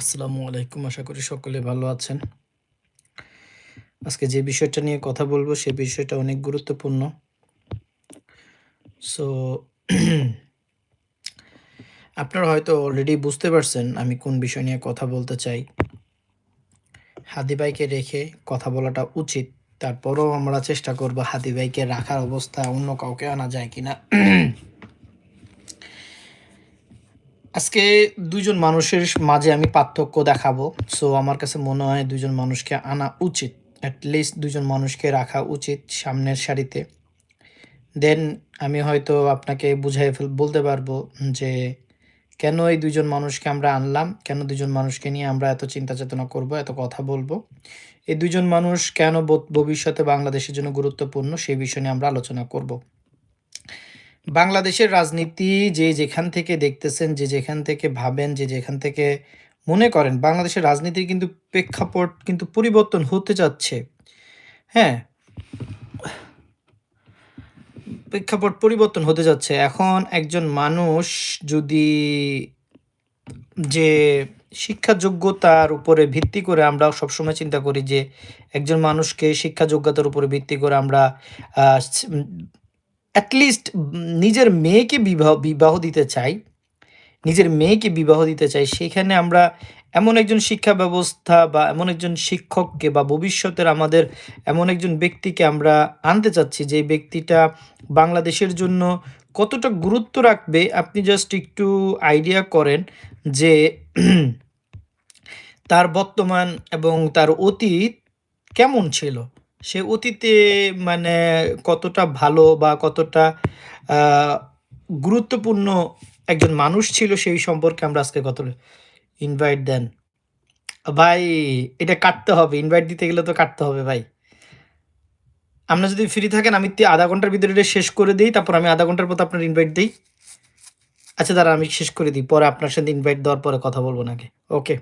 আসসালামু আলাইকুম। আশা করি সকলে ভালো আছেন। আজকে যে বিষয়টা নিয়ে কথা বলব, সে বিষয়টা অনেক গুরুত্বপূর্ণ। সো আপনারা হয়তো অলরেডি বুঝতে পারছেন আমি কোন বিষয় নিয়ে কথা বলতে চাই। হাদি ভাইকে রেখে কথা বলাটা উচিত, তারপরও আমরা চেষ্টা করব হাদি ভাইকে রাখার অবস্থা অন্য কাউকে আনা যায় কিনা। আজকে দুইজন মানুষের মাঝে আমি পার্থক্য দেখাবো। সো আমার কাছে মনে হয় দুইজন মানুষকে আনা উচিত। অ্যাটলিস্ট দুজন মানুষকে রাখা উচিত সামনের সারিতে। দেন আমি হয়তো আপনাকে বুঝাই ফেল, বলতে পারব যে, কেন এই দুজন মানুষকে আমরা আনলাম? কেন দুজন মানুষকে নিয়ে আমরা এত চিন্তা চেতনা করব, এত কথা বলব? এই দুজন মানুষ কেন ভবিষ্যতে বাংলাদেশের জন্য গুরুত্বপূর্ণ? সেই বিষয় নিয়ে আমরা আলোচনা করব। বাংলাদেশের রাজনীতি যে যেখান থেকে দেখতেছেন, যে যেখান থেকে ভাবেন, যে যেখান থেকে মনে করেন, বাংলাদেশের রাজনীতির কিন্তু প্রেক্ষাপট কিন্তু পরিবর্তন হতে যাচ্ছে। হ্যাঁ প্রেক্ষাপট পরিবর্তন হতে যাচ্ছে। এখন একজন মানুষ যদি যে শিক্ষা যোগ্যতার উপরে ভিত্তি করে আমরা সবসময় চিন্তা করি যে, একজন মানুষকে শিক্ষা যোগ্যতার উপরে ভিত্তি করে আমরা অ্যাটলিস্ট নিজের মেয়েকে বিবাহ বিবাহ দিতে চাই, নিজের মেয়েকে বিবাহ দিতে চাই, সেখানে আমরা এমন একজন শিক্ষা ব্যবস্থা বা এমন একজন শিক্ষককে বা ভবিষ্যতের আমাদের এমন একজন ব্যক্তিকে আমরা আনতে চাচ্ছি, যে ব্যক্তিটা বাংলাদেশের জন্য কতটা গুরুত্ব রাখবে, আপনি জাস্ট একটু আইডিয়া করেন যে তার বর্তমান এবং তার অতীত কেমন ছিল। সে অতীতে মানে কতটা ভালো বা কতটা গুরুত্বপূর্ণ একজন মানুষ ছিল সেই সম্পর্কে আমরা আজকে কত ইনভাইট দেন। ভাই, এটা কাটতে হবে ইনভাইট দিতে গেলে তো কাটতে হবে ভাই। আপনি যদি ফ্রি থাকেন, আমি আধা ঘণ্টার ভিতরে এটা শেষ করে দিই, তারপর আমি আধা ঘণ্টার পর আপনার ইনভাইট দিই। আচ্ছা দাঁড়া আমি শেষ করে দিই, পরে আপনার সাথে ইনভাইট দেওয়ার পরে কথা বলব নাকি? ওকে